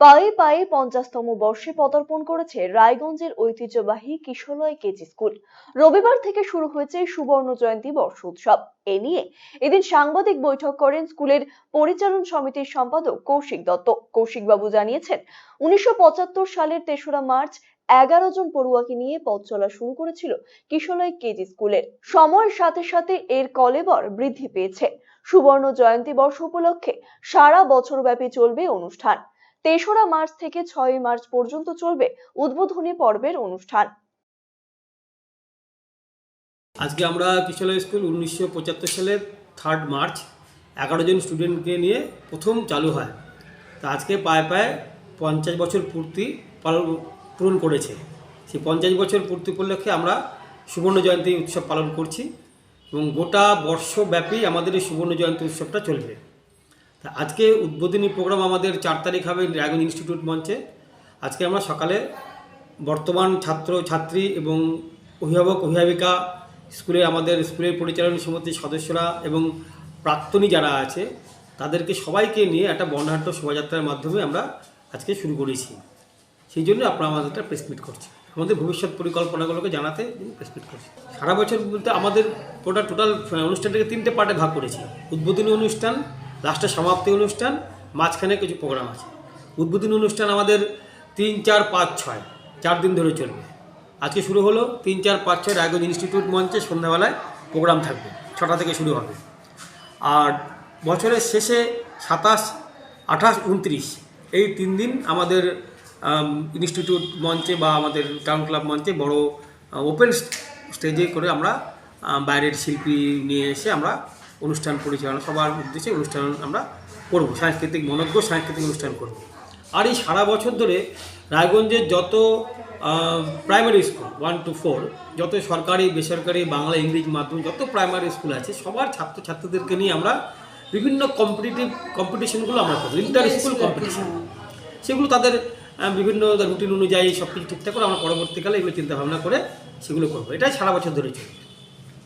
পায়ে পায়ে পঞ্চাশতম বর্ষে পদার্পণ করেছে রায়গঞ্জের ঐতিহ্যবাহী কিশলয় কেজি স্কুল। রবিবার থেকে শুরু হয়েছে সুবর্ণ জয়ন্তী বর্ষ উৎসব। এ নিয়ে এদিন সাংবাদিক বৈঠক করেন স্কুলের পরিচালন সমিতির সম্পাদক কৌশিক দত্ত। কৌশিকবাবু জানিয়েছেন, উনিশশো পঁচাত্তর সালের তেসরা মার্চ এগারো জন পড়ুয়াকে নিয়ে পথ চলা শুরু করেছিল কিশলয় কেজি স্কুলের। সময়ের সাথে সাথে এর কলেবর বৃদ্ধি পেয়েছে। সুবর্ণ জয়ন্তী বর্ষ উপলক্ষে সারা বছর ব্যাপী চলবে অনুষ্ঠান। তেসরা মার্চ থেকে ছয় মার্চ পর্যন্ত চলবে উদ্বোধনী পর্বের অনুষ্ঠান। আজকে আমরা কিশোর স্কুল উনিশশো পঁচাত্তর সালের থার্ড মার্চ, এগারো জন স্টুডেন্টকে নিয়ে প্রথম চালু হয়। তা আজকে পায়ে পায়ে পঞ্চাশ বছর পূর্তি পালন পূরণ করেছে। সেই পঞ্চাশ বছর পূর্তি উপলক্ষে আমরা সুবর্ণ জয়ন্তী উৎসব পালন করছি এবং গোটা বর্ষব্যাপী আমাদের এই সুবর্ণ জয়ন্তী উৎসবটা চলবে। আজকে উদ্বোধনী প্রোগ্রাম আমাদের চার তারিখ হবে ড্রাগন ইনস্টিটিউট মঞ্চে। আজকে আমরা সকালে বর্তমান ছাত্র, ছাত্রী এবং অভিভাবক, অভিভাবিকা স্কুলে আমাদের স্কুলের পরিচালনা সমিতির সদস্যরা এবং প্রাক্তনী যারা আছে, তাদেরকে সবাইকে নিয়ে একটা বর্ণাঢ্য শোভাযাত্রার মাধ্যমে আমরা আজকে শুরু করেছি। সেই জন্য আপনারা আমাদের একটা প্রেস মিট করছি। আমাদের ভবিষ্যৎ পরিকল্পনাগুলোকে জানাতে প্রেস মিট করছি সারা বছর বলতে আমাদের গোটা টোটাল অনুষ্ঠানটাকে তিনটে পার্টে ভাগ করেছি। উদ্বোধনী অনুষ্ঠান লাস্টে সমাপ্তি অনুষ্ঠান, মাঝখানে কিছু প্রোগ্রাম আছে। উদ্বোধনী অনুষ্ঠান আমাদের তিন, চার, পাঁচ, ছয়, চার দিন ধরে চলবে। আজকে শুরু হলো তিন, চার, পাঁচ ছয় রায়গঞ্জ ইনস্টিটিউট মঞ্চে সন্ধ্যাবেলায় প্রোগ্রাম থাকবে, ছটা থেকে শুরু হবে। আর বছরের শেষে সাতাশ, আঠাশ, উনত্রিশ, এই তিন দিন আমাদের ইনস্টিটিউট মঞ্চে বা আমাদের টাউন ক্লাব মঞ্চে বড় ওপেন স্টেজে করে আমরা বাইরের শিল্পী নিয়ে এসে আমরা অনুষ্ঠান পরিচালনা সবার উদ্দেশ্যে অনুষ্ঠান আমরা করব সাংস্কৃতিক মনজ্ঞ সাংস্কৃতিক অনুষ্ঠান করব। আর এই সারা বছর ধরে রায়গঞ্জের যত primary school one two four যত সরকারি বেসরকারি বাংলা ইংরেজি মাধ্যম যত প্রাইমারি স্কুল আছে সবার ছাত্র ছাত্রছাত্রীদেরকে নিয়ে আমরা বিভিন্ন কম্পিটিটিভ কম্পিটিশনগুলো আমরা করব ইন্টার স্কুল কম্পিটিশন সেগুলো তাদের বিভিন্ন রুটিন অনুযায়ী সব কিছু ঠিকঠাক করে আমরা পরবর্তীকালে এগুলো চিন্তা ভাবনা করে সেগুলো করব। এটাই সারা বছর ধরে চলবে